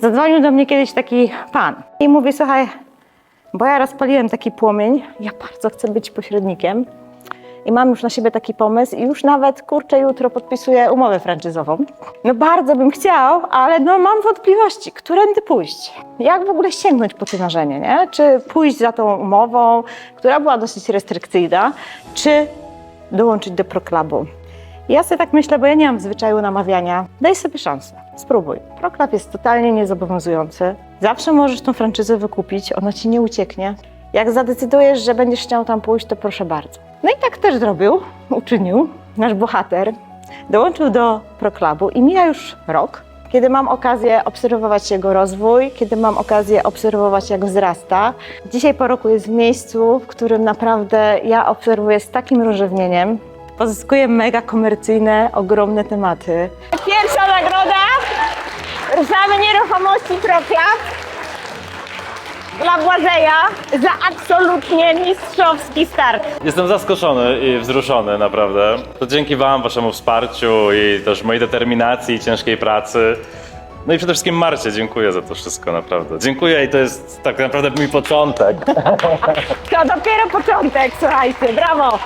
Zadzwonił do mnie kiedyś taki pan i mówi, słuchaj, bo ja rozpaliłem taki płomień, ja bardzo chcę być pośrednikiem i mam już na siebie taki pomysł i już nawet, kurczę, jutro podpisuję umowę franczyzową. No bardzo bym chciał, ale no mam wątpliwości, którędy pójść? Jak w ogóle sięgnąć po to marzenie, nie? Czy pójść za tą umową, która była dosyć restrykcyjna, czy dołączyć do proklubu? Ja sobie tak myślę, bo ja nie mam zwyczaju namawiania. Daj sobie szansę, spróbuj. Proklub jest totalnie niezobowiązujący. Zawsze możesz tą franczyzę wykupić, ona ci nie ucieknie. Jak zadecydujesz, że będziesz chciał tam pójść, to proszę bardzo. No i tak też zrobił, uczynił nasz bohater. Dołączył do proklubu i mija już rok, kiedy mam okazję obserwować jego rozwój, kiedy mam okazję obserwować, jak wzrasta. Dzisiaj po roku jest w miejscu, w którym naprawdę ja obserwuję z takim rozrzewnieniem. Pozyskuje mega komercyjne, ogromne tematy. Pierwsza nagroda! Ruszamy nieruchomości Proklab dla Błażeja za absolutnie mistrzowski start. Jestem zaskoczony i wzruszony naprawdę. To dzięki Wam, Waszemu wsparciu i też mojej determinacji i ciężkiej pracy. No i przede wszystkim Marcie, dziękuję za to wszystko naprawdę. Dziękuję i to jest tak naprawdę mój początek. To dopiero początek, słuchajcie, brawo!